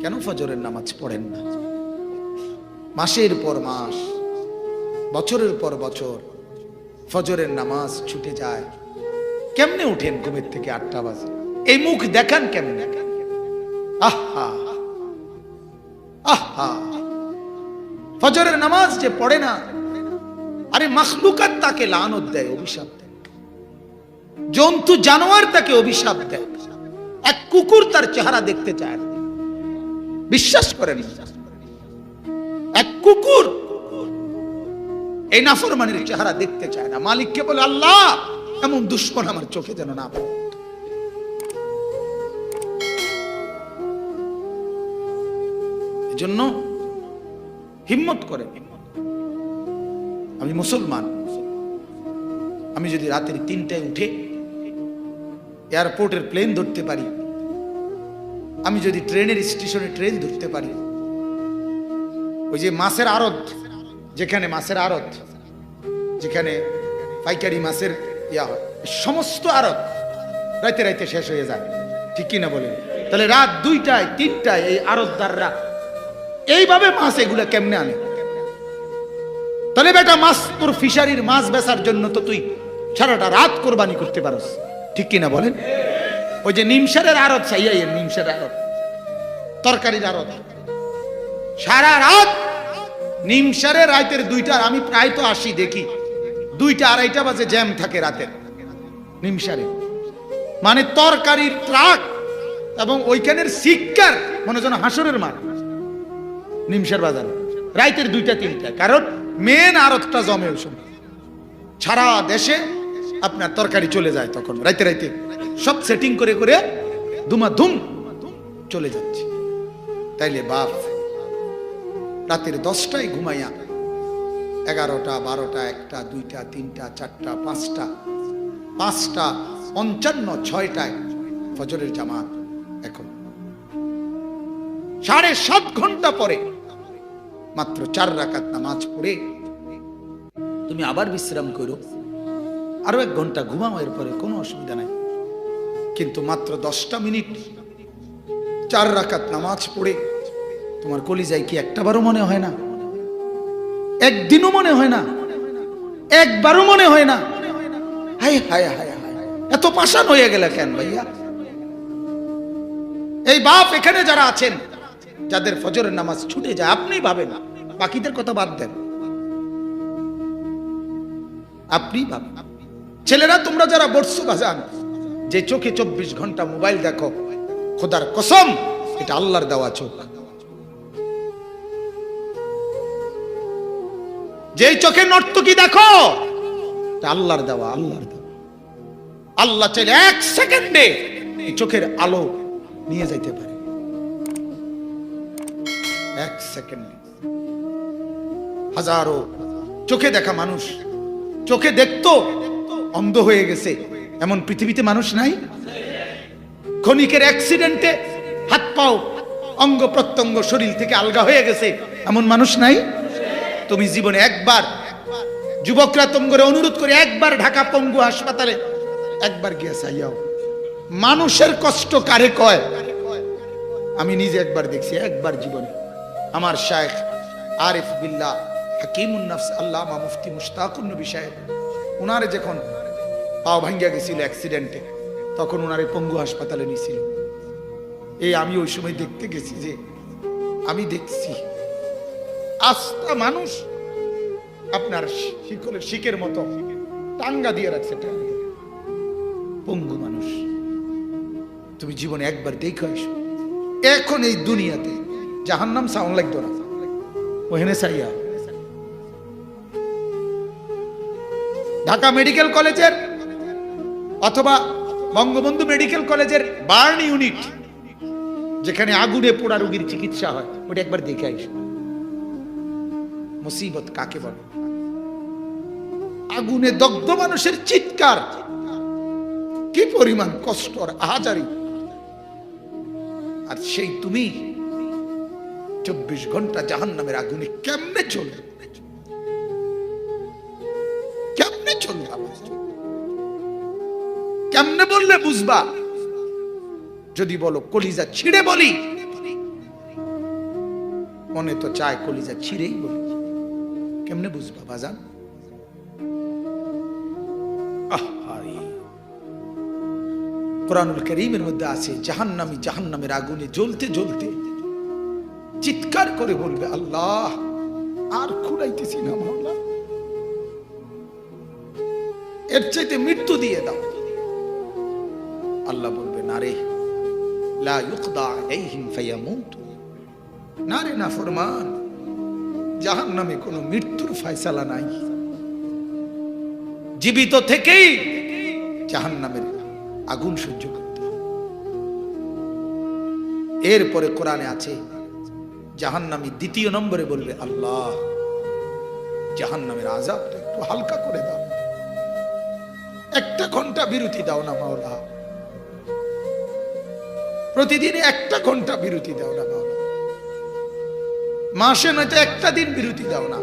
কেন ফজরের নামাজ পড়েন না? মাসের পর মাস, বছরের পর বছর ফজরের নামাজ ছুটে যায়। কেমনে উঠেন ঘুমের থেকে আটটা বাজে? এই মুখ দেখান কেমনে? আহা! আহা! ফজরের নামাজ যে পড়ে না, আরে মখলুকাত তাকে লানত দেয়, অভিশাপ জন্তু জানোয়ার তাকে অভিশাপ দেয়। এক কুকুর তার চেহারা দেখতে চায় বিশ্বাস করেন। এক কুকুর এই নাফরমানের চেহারা দেখতে চায় না। মালিককে বলে, আল্লাহ, এমন দুশ্মন আমার চোখে যেন না পড়ে। এজন্য হিম্মত করে আমি মুসলমান। আমি যদি রাতের তিনটায় উঠে এয়ারপোর্টের প্লেন ধরতে পারি আমি যদি ট্রেনের স্টেশনে ট্রেন ধরতে পারি, ওই যে মাছের আড়ত, যেখানে মাছের আড়ত, যেখানে পাইকারি মাছের ইয়া হয় সমস্ত আড়ত রাইতে রাইতে শেষ হয়ে যায়। ঠিক কিনা বলেন? তাহলে রাত দুইটায়, তিনটায় এই আড়তদাররা এইভাবে মাছ এগুলা কেমনে আনে? তাহলে বেটা মাছ তোর ফিশারির মাছ বেচার জন্য তো তুই সারাটা রাত কোরবানি করতে পারস। ঠিক কিনা বলেন? ওই যে নিমসারের আড়ত চাইয়াই নিমসারের আড়ত। তরকারির আড়ত সারা রাত নিমসারে রাতের দুইটার আমি প্রায় তো আসি দেখি, দুইটা আড়াইটা বাজে জ্যাম থাকে রাতের নিমসারে। মানে তরকারির ট্রাক এবং ওইখানের শিক্ষার, মনে যেন হাসরের মাঠ। নিমসার বাজার। রাইতের দুইটা, তিনটা। কারণ মেন আড়তটা জমে ওই সময়। সারা দেশে আপনার তরকারি চলে যায় তখন, রাইতে রাইতে। সব সেটিং করে করে ধুমা ধুম চলে যাচ্ছে। তাইলে বাপ, রাতের দশটায় ঘুমাইয়া এগারোটা, বারোটা, একটা, দুইটা, তিনটা, চারটা, পাঁচটা পাঁচটা, পঞ্চান্ন, ছয়টায় ফজরের জামাত এখন। সাড়ে সাত ঘণ্টা পরে, মাত্র চার রাকাত নামাজ পড়ে, তুমি আবার বিশ্রাম করো। আরও এক ঘণ্টা ঘুমাও, এরপরে কোনো অসুবিধা নাই। কিন্তু মাত্র দশটা মিনিট, চার রাকাত নামাজ পড়ে তোমার কলিজায় কি একটাবারও মনে হয় না? একদিনও মনে হয় না? একবারও মনে হয় না? হাই হাই হাই হাই এত পাশান হয়ে গেলে কেন ভাইয়া? এই বাপ এখানে যারা আছেন, যাদের ফজরের নামাজ ছুটে যায়, আপনি ভাবেন, বাকিদের কথা বাদ দেন। আপনি ভাবেন। ছেলেরা, তোমরা যারা বর্ষ বাজান, যে চোখে চব্বিশ ঘণ্টা মোবাইল দেখো, খোদার কসম, এটা আল্লাহর দেওয়া চোখ। যে চোখে নর্তকি দেখো আল্লাহর দেওয়া আল্লাহর দেওয়া। আল্লাহ চাইলে এক সেকেন্ডে চোখের আলো নিয়ে যাইতে পারে। এক সেকেন্ডে। হাজারো চোখে দেখা মানুষ, চোখে দেখতো অন্ধ হয়ে গেছে। এমন পৃথিবীতে মানুষ নাই? ক্ষণিকের অ্যাক্সিডেন্টে হাত পাও, অঙ্গ প্রত্যঙ্গ শরীর থেকে আলগা হয়ে গেছে। এমন মানুষ নাই? তুমি জীবনে একবার, যুবকরা তোমরে অনুরোধ করে একবার ঢাকা পঙ্গু হাসপাতালে একবার গিয়ে চাইয়াও। মানুষের কষ্ট কারে কয়? আমি নিজে একবার দেখছি, একবার জীবনে। আমার শায়েখ আরিফ বিল্লাহ হাকিমুন নফস আল্লামা মুফতি মুশতাকুন নবী সাহেব, উনারে যখন পাও ভাঙ্গিয়া গেছিল অ্যাক্সিডেন্টে তখন উনারে পঙ্গু হাসপাতালে নিয়েছিল। এই আমি ওই সময় দেখতে গেছি যে, আমি দেখছি আস্থা মানুষ আপনার শিকলের শিকের মতো টাঙ্গা দিয়ে রাখছে। পঙ্গু মানুষ, তুমি জীবনে একবার দেখে আসো। এখন এই দুনিয়াতে জাহান্নাম সাউন্ড লাগতো না। ওখানে সাইয়া। ঢাকা মেডিকেল কলেজের অথবা বঙ্গবন্ধু মেডিকেল কলেজের বার্ন ইউনিট, যেখানে আগুনে পোড়া রোগীর চিকিৎসা হয়, ওটা একবার দেখে আইস। মুসিবত কাকে বলে? আগুনে দগ্ধ মানুষের চিৎকার। কি পরিমাণ কষ্ট আর আহাজারি। আর সেই তুমি, চব্বিশ ঘণ্টা জাহান নামের আগুনে কেমনে চলবে? কেমনে বললে বুঝবা? যদি বলো, কলিজা ছিঁড়ে বলি। মনে তো চায় কলিজা ছিঁড়েই বলি। কেমনে বুঝবা, বাজান? কোরআনুল করিমের মধ্যে আছে, জাহান্নামী জাহান্নামের আগুনে জ্বলতে জ্বলতে চিৎকার করে বলবে, আল্লাহ, আর খুঁড়াইতেছি না এর চাইতে মৃত্যু দিয়ে দাও। আল্লাহ বলবে, না রে, লা ইউকদা আলাইহিম না রে, না ফরমান, জাহান্নামে কোনো মৃত্যুর ফয়সালা নাই। জীবিত থেকেই জাহান্নামের আগুন সহ্য করতে। এরপরে কোরআনে আছে, জাহান্নামী দ্বিতীয় নম্বরে বলবে, আল্লাহ, জাহান্নামের আজাবটা একটু হালকা করে দাও। একটা ঘণ্টা বিরতি দাও না মাওলা। প্রতিদিন একটা ঘণ্টা বিরতি দাও না বাবা। মাসে নয়তো একটা দিন বিরতি দাও না।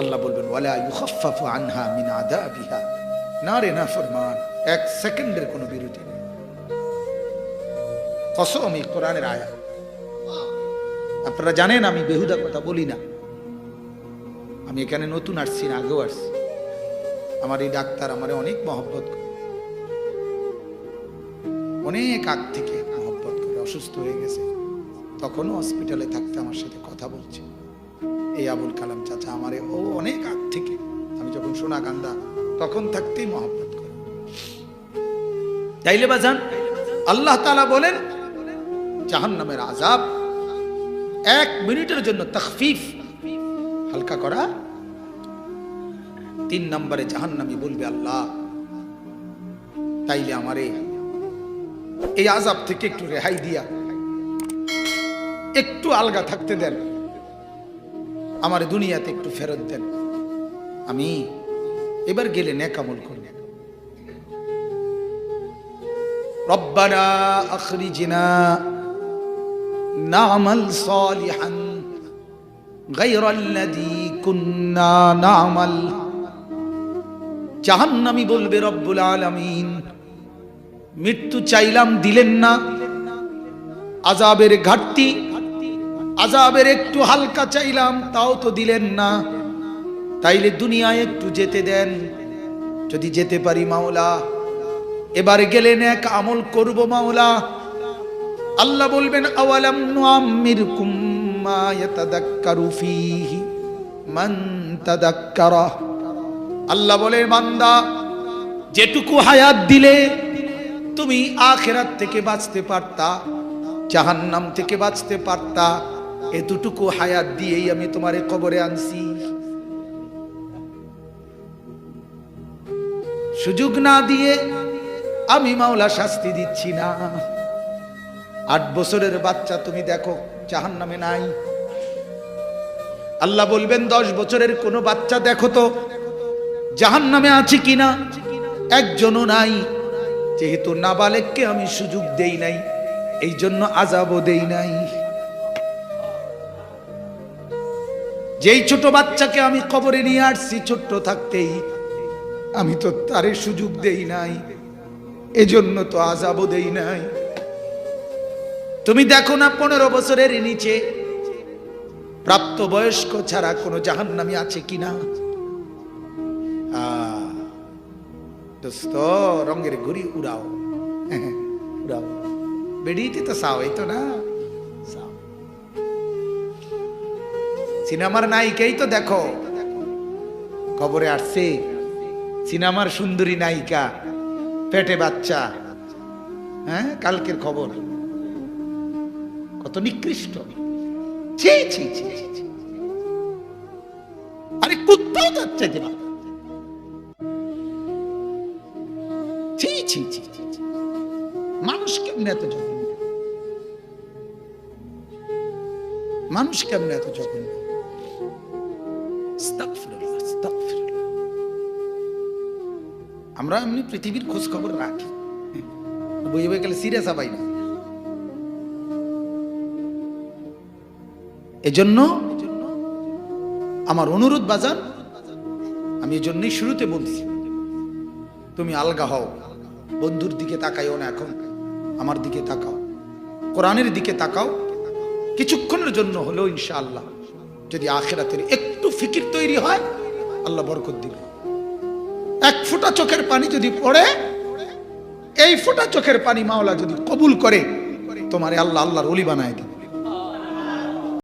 আল্লাহ বলবেন, ওয়ালা ইউখাফফাফু আনহা মিন আযাবিহা। না রে, না ফরমান, এক সেকেন্ডের কোনো বিরতি নেই। কসম এই কোরআনের আয়া আপনারা জানেন আমি বেহুদা কথা বলি না। আমি এখানে নতুন আসছি না, আগেও আসছি। আমার এই ডাক্তার আমার অনেক মহব্বত করে। অনেক আগ থেকে মহব্বত করে অসুস্থ হয়ে গেছে। তখনও হসপিটালে থাকতে আমার সাথে কথা বলছে। এই আবুল কালাম চাচা আমারে ও অনেক আগ থেকে আমি যখন সোনা কান্দা তখন থাকতেই মহব্বত করে। তাইলে বাজান আল্লাহ তালা বলেন জাহান্নামের আজাব এক মিনিটের জন্য তখফিফ হালকা করা। তিন নম্বরে জাহান্নামি বলবে আল্লাহ তাইলে আমারে এই আজাব থেকে একটু রেহাই দিয়া। একটু আলগা থাকতে দেন। আমার দুনিয়াতে একটু ফেরত দেন। আমি এবার গেলে ন্যাকামল করি। রব্বানা আখরিজিনা নামাল কুন্না বলবে রব্বুল আলমিন মৃত্যু চাইলাম, দিলেন না। আজাবের ঘাটতি, আজাবের একটু হালকা চাইলাম, তাও তো দিলেন না। তাইলে দুনিয়ায় একটু যেতে দেন। যদি যেতে পারি মাওলা, এবার গেলেন এক আমল করব মাওলা। আল্লাহ বলবেন মান আল্লাহ বলে বান্দা, যেটুকু হায়াত দিলে তুমি আখেরাত থেকে বাঁচতে পারতা, জাহান্নাম থেকে বাঁচতে পারতা, এতটুকু হায়াত দিয়েই আমি তোমারে কবরে আনছি। সুযোগ না দিয়ে আমি মাওলা শাস্তি দিচ্ছি না। আট বছরের বাচ্চা তুমি দেখো জাহান নামে নাই। আল্লাহ বলবেন, দশ বছরের কোনো বাচ্চা দেখো তো জাহান নামে আছে কিনা? একজনও নাই। যেহেতু নাবালেককে আমি সুযোগ দেই নাই, এই জন্য আজাবও দেই নাই। যেই ছোট বাচ্চাকে আমি কবরে নিয়ে আসছি, ছোট্ট থাকতেই আমি তো তারে সুযোগ দেই নাই, এজন্য তো আজাবও দেই নাই। তুমি দেখো না পনেরো বছরের নিচে প্রাপ্ত বয়স্ক ছাড়া কোনো জাহান্নামি আছে কিনা? দোস্ত রঙের ঘুরি উড়াও। উড়াও। বেরিয়েতে তো সাও এই তো না? সাও। সিনেমার নায়িকাই তো দেখো। খবরে আসছে। সিনেমার সুন্দরী নায়িকা পেটে বাচ্চা। হ্যাঁ কালকের খবর। কত নিকৃষ্ট। ছি ছি, ছি। আরে কুত্তাও তার চাইতে ছি ছি। মানুষ কেমনে এত জঘন্য? মানুষ কেমনে এত জঘন্য। আমরা এমনি পৃথিবীর খোঁজ খবর রাখি। বইয়ে বই গেলে সিরিয়াস আবাই না। এজন্য আমার অনুরোধ বাজার আমি এজন্যই শুরুতে বলছি, তুমি আলগা হও। বন্ধুর দিকে তাকাইও না এখন। আমার দিকে তাকাও। কোরআনের দিকে তাকাও। কিছুক্ষণের জন্য হলেও ইনশাআল্লাহ যদি আখেরাতের একটু ফিকির তৈরি হয়, আল্লাহ বরকত দিবে। এক ফোঁটা চোখের পানি যদি পড়ে, এই ফোঁটা চোখের পানি মাওলা যদি কবুল করে, তোমার আল্লাহ আল্লাহর অলি বানায় দিবে।